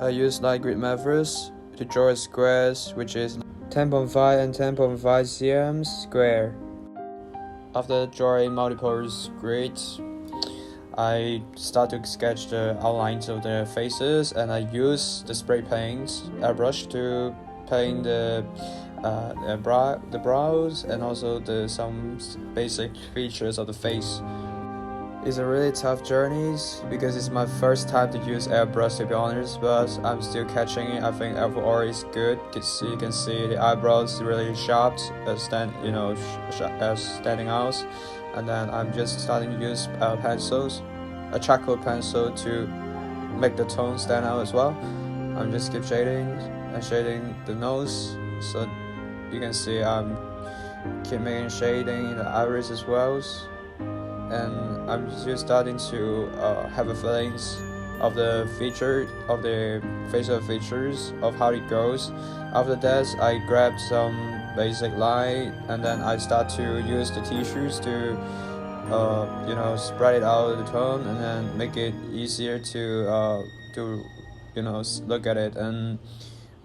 I use light grid methods to draw squares which is 10.5 and 10.5 cm square. After drawing multiple grids, I start to sketch the outlines of the faces and I use the spray paint airbrush to paint the uh, the, brow, the brows and also the some basic features of the face. It's a really tough journey because it's my first time to use airbrush to be honest, but I'm still catching it. I think overall is good. You can see, you can see the eyebrows really sharp, uh, stand, you know, uh, standing out. And then I'm just starting to use uh, pencils, a charcoal pencil to make the tone stand out as well. I'm just keep shading and shading the nose, so you can see I'm keep making shading in the iris as well and I'm just starting to uh, have a feelings of the feature of the facial features of how it goes. After that, I grab some basic line and then I start to use the tissues to uh, you know spread it out the tone and then make it easier to uh, to you know look at it and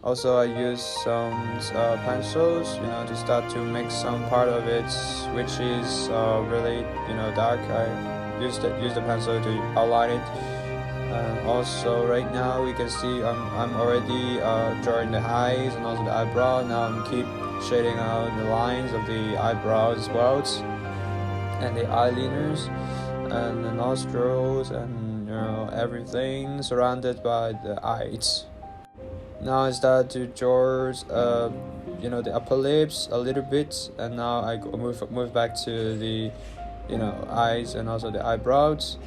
also, I use some uh, pencils, you know, to start to make some part of it, which is uh, really, you know, dark. I use the use the pencil to outline it. Also, right now we can see I'm I'm already uh, drawing the eyes and also the eyebrow. Now I'm keep shading out the lines of the eyebrows as well, and the eyeliners, and the nostrils, and you know everything surrounded by the eyes. Now I start to draw, uh, you know, the upper lips a little bit, and now I move move back to the, you know, eyes and also the eyebrows.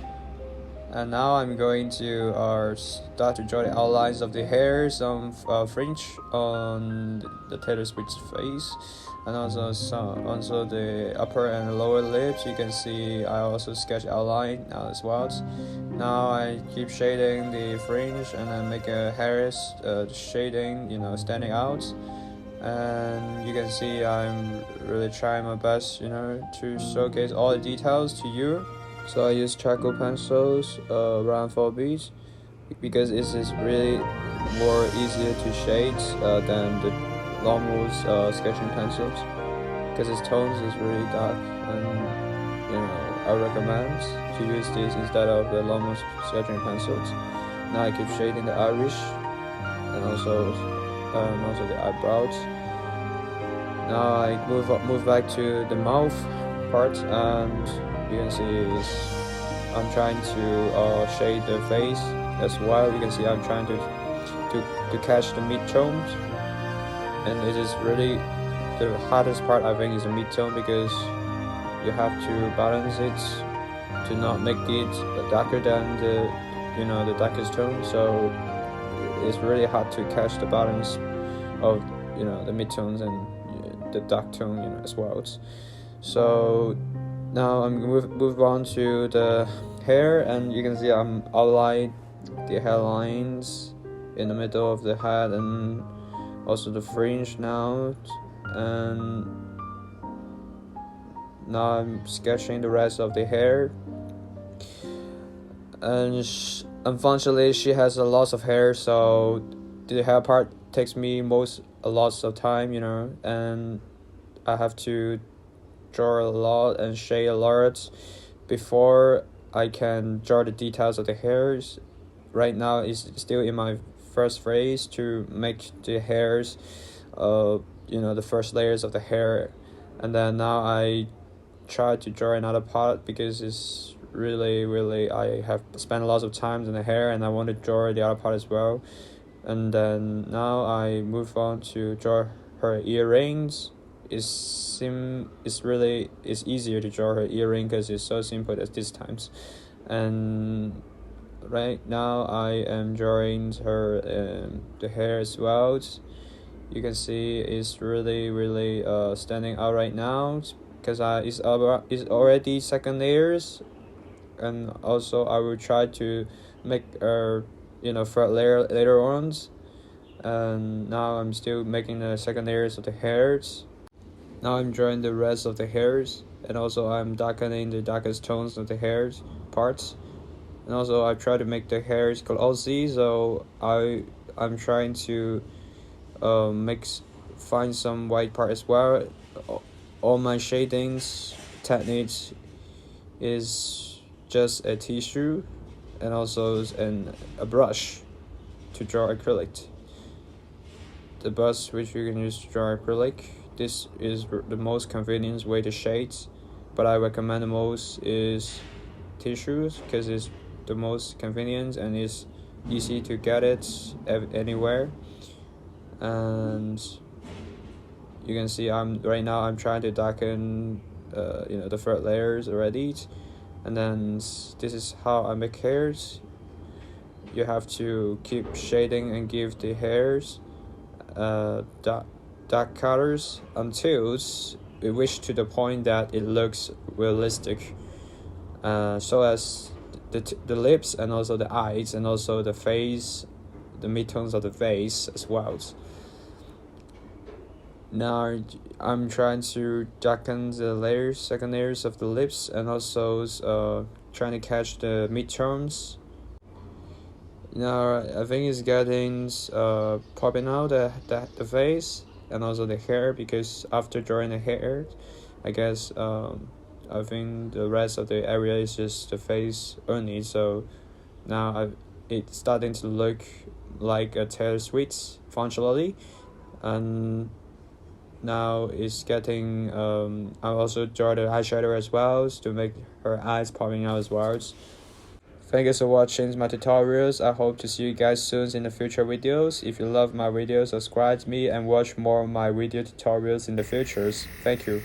And now I'm going to uh, start to draw the outlines of the hair, some uh, fringe on the Taylor Swift's face and also some also the upper and lower lips. You can see I also sketch outline as well. Now I keep shading the fringe and then make a hair uh, shading you know standing out. And you can see I'm really trying my best you know to showcase all the details to you so I use charcoal pencils uh, around 4 beads because it is really more easier to shade uh, than the Longwood's uh, sketching pencils because its tones is really dark and you know I recommend to use these instead of the Longwood's sketching pencils. Now I keep shading the iris and also um, also the eyebrows. Now I move up, move back to the mouth part and you can see I'm trying to uh, shade the face as well. You can see I'm trying to to, to catch the mid tones and it is really the hardest part I think is the mid-tone because you have to balance it to not make it darker than the you know the darkest tone so it's really hard to catch the balance of you know the mid-tones and the dark tone you know as well. So now I'm move move on to the hair and you can see I'm outline the hairlines in the middle of the head and also the fringe now. And now I'm sketching the rest of the hair. And unfortunately she has a lot of hair so the hair part takes me most a lot of time you know. And I have to draw a lot and shade a lot before I can draw the details of the hairs. Right now it's still in my first phase to make the hairs uh you know the first layers of the hair. And then now I try to draw another part because it's really really I have spent a lot of time in the hair and I want to draw the other part as well. And then now I move on to draw her earrings it's sim it's really it's easier to draw her earring because it's so simple at this times. And right now I am drawing her um, the hair as well. You can see it's really really uh, standing out right now because uh, it's, uh, it's already second layers. And also I will try to make a you know third layer later on. And now I'm still making the second layers of the hairs now I'm drawing the rest of the hairs and also I'm darkening the darkest tones of the hairs parts. And also I try to make the hairs glossy so I I'm trying to uh, make find some white part as well. All my shadings techniques is just a tissue and also an, a brush to draw acrylic. The brush which you can use to draw acrylic this is the most convenient way to shade but I recommend the most is tissues because it's the most convenient and it's easy to get it anywhere. And you can see I'm right now I'm trying to darken uh, you know the third layers already. And then this is how I make hairs. You have to keep shading and give the hairs uh, dark, dark colors. Until we reach to the point that it looks realistic uh, so as the, the lips and also the eyes and also the face the midtones of the face as well. Now I'm trying to darken the layers second layers of the lips and also uh, trying to catch the midtones. Now I think it's getting uh, popping out the, the, the face and also the hair because after drawing the hair I guess um, I think the rest of the area is just the face only. So now I it's starting to look like a Taylor Swift functionally, and now it's getting um I also draw the eyeshadow as well to make her eyes popping out as well. Thank you for watching my tutorials. I hope to see you guys soon in the future videos. If you love my videos, subscribe to me and watch more of my video tutorials in the futures. Thank you.